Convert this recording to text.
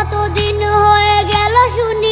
কতদিন হয়ে গেল শুনি।